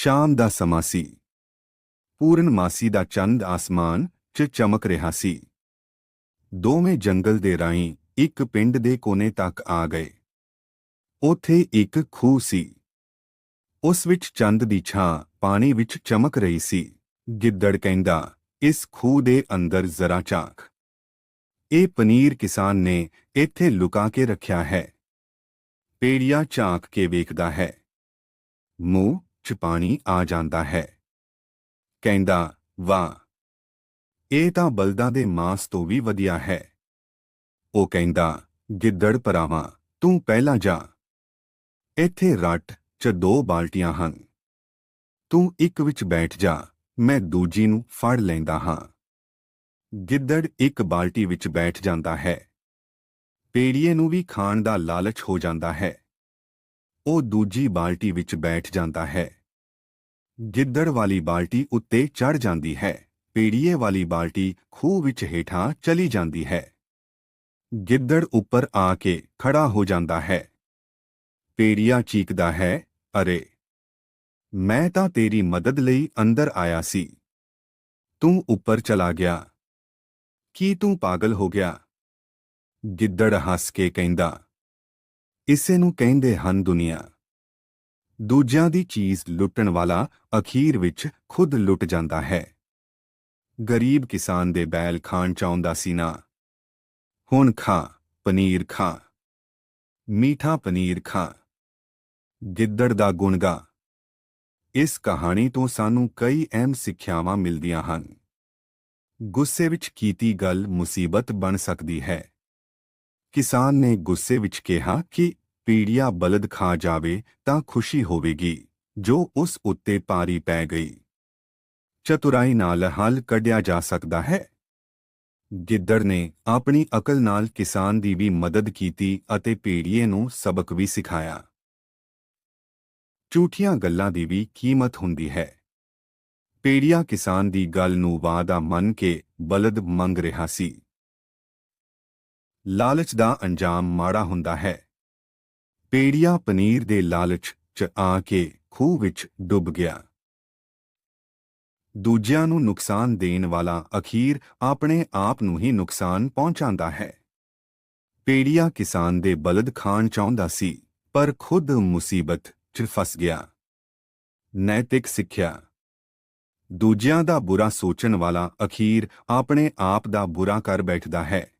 ਸ਼ਾਮ ਦਾ ਸਮਾਂ ਸੀ। ਪੂਰਨਮਾਸੀ ਦਾ ਚੰਦ ਆਸਮਾਨ 'ਚ ਚਮਕ ਰਿਹਾ ਸੀ। ਦੋਵੇਂ ਜੰਗਲ ਦੇ ਰਾਹੀਂ ਇੱਕ ਪਿੰਡ ਦੇ ਕੋਨੇ ਤੱਕ ਆ ਗਏ। ਉੱਥੇ ਇੱਕ ਖੂਹ ਸੀ। ਉਸ ਵਿੱਚ ਚੰਦ ਦੀ ਛਾਂ ਪਾਣੀ ਵਿੱਚ ਚਮਕ ਰਹੀ ਸੀ। ਗਿੱਦੜ ਕਹਿੰਦਾ, ਇਸ ਖੂਹ ਦੇ ਅੰਦਰ ਜ਼ਰਾ ਝਾਕ। ਇਹ ਪਨੀਰ ਕਿਸਾਨ ਨੇ ਇੱਥੇ ਲੁਕਾ ਕੇ ਰੱਖਿਆ ਹੈ। ਪੇੜੀਆ ਝਾਕ ਕੇ ਵੇਖਦਾ ਹੈ। ਮੂੰਹ 'ਚ ਪਾਣੀ ਆ ਜਾਂਦਾ ਹੈ। ਕਹਿੰਦਾ, ਵਾਹ, ਇਹ ਤਾਂ ਬਲਦਾਂ ਦੇ ਮਾਸ ਤੋਂ ਵੀ ਵਧੀਆ ਹੈ। ਉਹ ਕਹਿੰਦਾ, ਗਿੱਦੜ ਭਰਾਵਾਂ, ਤੂੰ ਪਹਿਲਾਂ ਜਾ। ਇੱਥੇ ਰੱਟ 'ਚ ਦੋ ਬਾਲਟੀਆਂ ਹਨ। ਤੂੰ ਇੱਕ ਵਿੱਚ ਬੈਠ ਜਾ, ਮੈਂ ਦੂਜੀ ਨੂੰ ਫੜ ਲੈਂਦਾ ਹਾਂ। ਗਿੱਦੜ ਇੱਕ ਬਾਲਟੀ ਵਿੱਚ ਬੈਠ ਜਾਂਦਾ ਹੈ। ਪੇੜੀਏ ਨੂੰ ਵੀ ਖਾਣ ਦਾ ਲਾਲਚ ਹੋ ਜਾਂਦਾ ਹੈ। ਉਹ ਦੂਜੀ ਬਾਲਟੀ ਵਿੱਚ ਬੈਠ ਜਾਂਦਾ ਹੈ। ਗਿੱਦੜ ਵਾਲੀ ਬਾਲਟੀ ਉੱਤੇ ਚੜ ਜਾਂਦੀ ਹੈ। ਪੇੜੀਏ ਵਾਲੀ ਬਾਲਟੀ ਖੂਹ ਵਿੱਚ ਹੇਠਾਂ ਚਲੀ ਜਾਂਦੀ ਹੈ। ਗਿੱਦੜ ਉੱਪਰ ਆ ਕੇ ਖੜਾ ਹੋ ਜਾਂਦਾ ਹੈ। ਪੇੜੀਆ ਚੀਕਦਾ ਹੈ, ਅਰੇ, ਮੈਂ ਤਾਂ ਤੇਰੀ ਮਦਦ ਲਈ ਅੰਦਰ ਆਇਆ ਸੀ। ਤੂੰ ਉੱਪਰ ਚਲਾ ਗਿਆ। ਕੀ ਤੂੰ ਪਾਗਲ ਹੋ ਗਿਆ? ਗਿੱਦੜ ਹੱਸ ਕੇ ਕਹਿੰਦਾ ਇਸੇ ਨੂੰ ਕਹਿੰਦੇ ਹਨ ਦੁਨੀਆ। ਦੂਜਿਆਂ ਦੀ ਚੀਜ਼ ਲੁੱਟਣ ਵਾਲਾ ਅਖੀਰ ਵਿੱਚ ਖੁਦ ਲੁੱਟ ਜਾਂਦਾ ਹੈ। ਗਰੀਬ ਕਿਸਾਨ ਦੇ ਬੈਲ ਖਾਣ ਚਾਹੁੰਦਾ ਸੀ ਨਾ। ਹੁਣ ਖਾ, ਪਨੀਰ ਖਾ। ਮੀਠਾ ਪਨੀਰ ਖਾ। ਗਿੱਦੜ ਦਾ ਗੁਣਗਾ ਇਸ ਕਹਾਣੀ ਤੋਂ ਸਾਨੂੰ ਕਈ ਅਹਿਮ ਸਿੱਖਿਆਵਾਂ ਮਿਲਦੀਆਂ ਹਨ। ਗੁੱਸੇ ਵਿੱਚ ਕੀਤੀ ਗੱਲ ਮੁਸੀਬਤ ਬਣ ਸਕਦੀ ਹੈ। ਕਿਸਾਨ ਨੇ ਗੁੱਸੇ ਵਿੱਚ ਕਿਹਾ ਕਿ ਪੀੜੀਆ ਬਲਦ ਖਾ ਜਾਵੇ ਤਾਂ ਖੁਸ਼ੀ ਹੋਵੇਗੀ, ਜੋ ਉਸ ਉੱਤੇ ਪਾਰੀ ਪੈ ਗਈ। ਚਤੁਰਾਈ ਨਾਲ ਹੱਲ ਕੱਢਿਆ ਜਾ ਸਕਦਾ ਹੈ। ਗਿੱਦੜ ਨੇ ਆਪਣੀ ਅਕਲ ਨਾਲ ਕਿਸਾਨ ਦੀ ਵੀ ਮਦਦ ਕੀਤੀ ਅਤੇ ਪੀੜੀਏ ਨੂੰ ਸਬਕ ਵੀ ਸਿਖਾਇਆ। ਝੂਠੀਆਂ ਗੱਲਾਂ ਦੀ ਵੀ ਕੀਮਤ ਹੁੰਦੀ ਹੈ। ਪੀੜੀਆ ਕਿਸਾਨ ਦੀ ਗੱਲ ਨੂੰ ਵਾਦਾ ਮੰਨ ਕੇ ਬਲਦ ਮੰਗ ਰਿਹਾ ਸੀ। ਲਾਲਚ ਦਾ ਅੰਜਾਮ ਮਾੜਾ ਹੁੰਦਾ ਹੈ। ਪੇੜੀਆ ਪਨੀਰ ਦੇ ਲਾਲਚ 'ਚ ਆ ਕੇ ਖੂਹ ਵਿੱਚ ਡੁੱਬ ਗਿਆ। ਦੂਜਿਆਂ ਨੂੰ ਨੁਕਸਾਨ ਦੇਣ ਵਾਲਾ ਅਖੀਰ ਆਪਣੇ ਆਪ ਨੂੰ ਹੀ ਨੁਕਸਾਨ ਪਹੁੰਚਾਉਂਦਾ ਹੈ। ਪੇੜੀਆ ਕਿਸਾਨ ਦੇ ਬਲਦ ਖਾਣ ਚਾਹੁੰਦਾ ਸੀ, ਪਰ ਖੁਦ ਮੁਸੀਬਤ 'ਚ ਫਸ ਗਿਆ। ਨੈਤਿਕ ਸਿੱਖਿਆ। ਦੂਜਿਆਂ ਦਾ ਬੁਰਾ ਸੋਚਣ ਵਾਲਾ ਅਖੀਰ ਆਪਣੇ ਆਪ ਦਾ ਬੁਰਾ ਕਰ ਬੈਠਦਾ ਹੈ।